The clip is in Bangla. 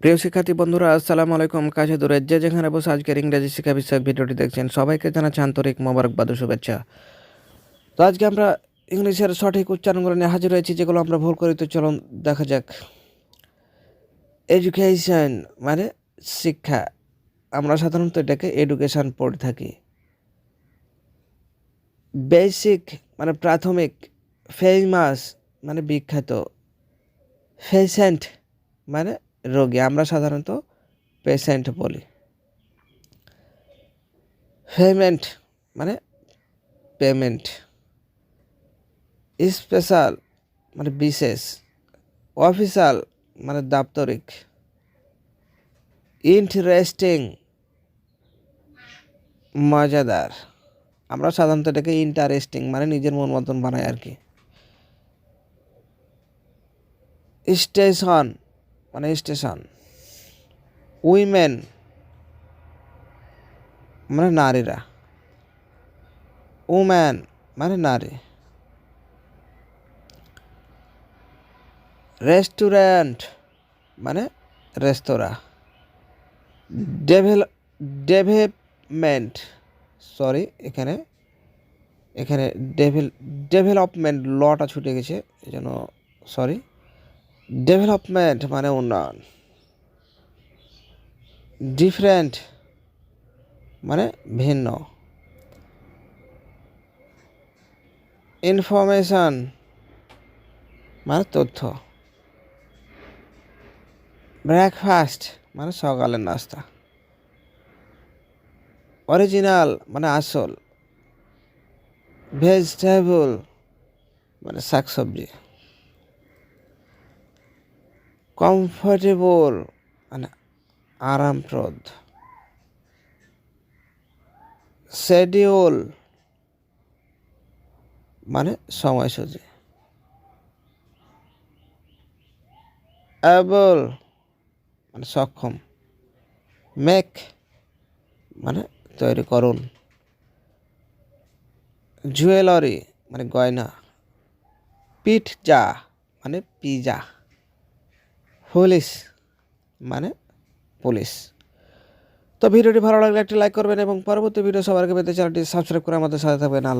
প্রিয় শিক্ষার্থী বন্ধুরা, আসসালামু আলাইকুম। কাছে দূরে যে যেখানে বসে আজকের ইংরেজি শিক্ষা বিষয়ক ভিডিওটি দেখছেন, সবাইকে জানাচ্ছি আন্তরিক মোবারকবাদ শুভেচ্ছা। তো আজকে আমরা ইংলিশের সঠিক উচ্চারণগুলো নিয়ে হাজির হয়েছি, যেগুলো আমরা ভুল করি তো চলুন, দেখা যাক। এডুকেশন মানে শিক্ষা। আমরা সাধারণত এটাকে এডুকেশন পড়ে থাকি। বেসিক মানে প্রাথমিক ফেমাস মানে বিখ্যাত। ফেসেন্ট মানে রোগী আমরা সাধারণত পেশেন্ট বলি। পেমেন্ট মানে পেমেন্ট স্পেশাল মানে বিশেষ। অফিসিয়াল মানে দাপ্তরিক। ইন্টারেস্টিং মজাদার। আমরা সাধারণত এটাকে ইন্টারেস্টিং মানে নিজের মন মতন বানাই আর কি। স্টেশন মানে স্টেশন। উইমেন। মানে নারীরা। উম্যান। মানে নারী। রেস্টুরেন্ট। মানে রেস্তোরাঁ। Devil development. সরি, এখানে এখানে ডেভেল ডেভেলপমেন্ট লটা ছুটে গেছে এই জন্য সরি। ডেভেলপমেন্ট মানে উন্নয়ন। ডিফারেন্ট মানে ভিন্ন। ইনফরমেশন মানে তথ্য। ব্রেকফাস্ট মানে সকালের নাস্তা। অরিজিনাল মানে আসল। ভেজিটেবল মানে শাকসবজি। কমফোর্টেবল মানে আরামপ্রদ। শেডিউল মানে সময়সূচি। অ্যাবল মানে সক্ষম। মেক মানে তৈরি করুন। জুয়েলারি মানে গয়না। পিঠ যা মানে পিজা পুলিশ মানে পুলিশ। তো ভিডিওটি ভালো লাগলে একটি লাইক করবেন এবং পরবর্তী ভিডিও সবার আগে পেতে চ্যানেলটি সাবস্ক্রাইব করে আমাদের সাথে থাকবেন। আল্লাহ